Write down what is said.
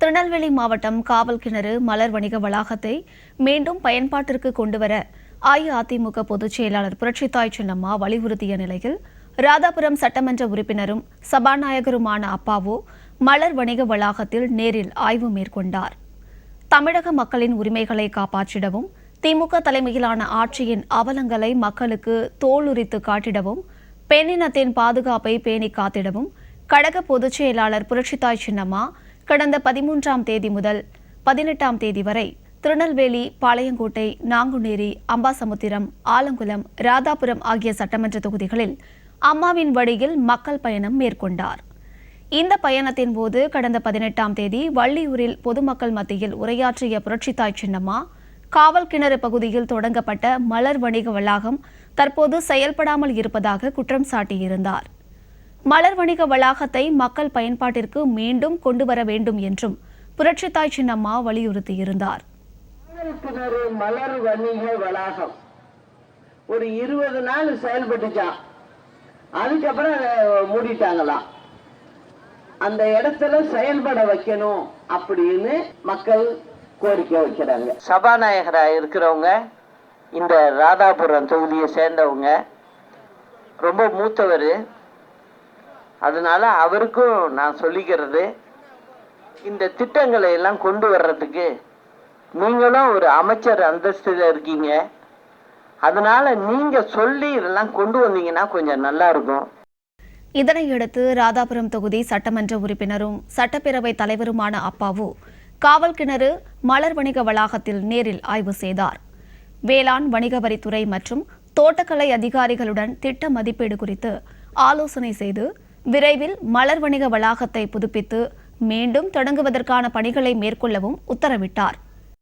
திருநெல்வேலி மாவட்டம் காவல் கிணறு மலர் வணிக வளாகத்தை மீண்டும் பயன்பாட்டிற்கு கொண்டுவர அஇஅதிமுக பொதுச் செயலாளர் புரட்சித்தாய் சின்னம்மா வலியுறுத்திய நிலையில் ராதாபுரம் சட்டமன்ற உறுப்பினரும் சபாநாயகருமான அப்பாவு மலர் வணிக வளாகத்தில் நேரில் ஆய்வு மேற்கொண்டார். தமிழக மக்களின் உரிமைகளை காப்பாற்றிடவும் திமுக தலைமையிலான ஆட்சியின் அவலங்களை மக்களுக்கு தோலுரித்து காட்டிடவும் பெண்ணினத்தின் பாதுகாப்பை பேணி காத்திடவும் கழக பொதுச் செயலாளர் புரட்சித்தாய் சின்னம்மா கடந்த பதிமூன்றாம் தேதி முதல் பதினெட்டாம் தேதி வரை திருநெல்வேலி பாளையங்கோட்டை நாங்குநேரி அம்பாசமுத்திரம் ஆலங்குளம் ராதாபுரம் ஆகிய சட்டமன்ற தொகுதிகளில் அம்மாவின் வழியில் மக்கள் பயணம் மேற்கொண்டார். இந்த பயணத்தின் போது கடந்த பதினெட்டாம் தேதி வள்ளியூரில் பொதுமக்கள் மத்தியில் உரையாற்றிய புரட்சித்தாய் சின்னம்மா காவல் கிணறு பகுதியில் தொடங்கப்பட்ட மலர் வணிக வளாகம் தற்போது செயல்படாமல் இருப்பதாக குற்றம் சாட்டியிருந்தார். மலர் வணிக வளாகத்தை மக்கள் பயன்பாட்டிற்கு மீண்டும் கொண்டு வர வேண்டும் என்றும் புரட்சித்தாய் சின்னம்மா வலியுறுத்தியிருந்தார். மலர் வணிக வளாகம். ஒரு இருபது நாள் செயல்பட்டுச்சான் அதுக்கப்புறம் அதை மூடிட்டாங்களாம் அந்த இடத்துல செயல்பட வைக்கணும் அப்படின்னு மக்கள் கோரிக்கை வைக்கிறாங்க. சபாநாயகரா இருக்கிறவங்க இந்த ராதாபுரம் தொகுதியை சேர்ந்தவங்க ரொம்ப மூத்தவர் அதனால அவருக்கும் நான் சொல்லிக்கிறது இந்த திட்டங்களை எல்லாம் கொண்டு வர்றதுக்கு நீங்களும் ஒரு அமைச்சர் அந்தஸ்தில் இருக்கீங்க. அதனால நீங்க சொல்லி இதெல்லாம் கொண்டு வந்தீங்கன்னா கொஞ்சம் நல்லா இருக்கும். இதனையடுத்து ராதாபுரம் தொகுதி சட்டமன்ற உறுப்பினரும் சட்டப்பேரவை தலைவருமான அப்பாவு காவல் கிணறு மலர் வணிக வளாகத்தில் நேரில் ஆய்வு செய்தார். வேளாண் வணிக வரித்துறை மற்றும் தோட்டக்கலை அதிகாரிகளுடன் திட்ட மதிப்பீடு குறித்து ஆலோசனை செய்து விரைவில் மலர் வணிக வளாகத்தை புதுப்பித்து மீண்டும் தொடங்குவதற்கான பணிகளை மேற்கொள்ளவும் உத்தரவிட்டார்.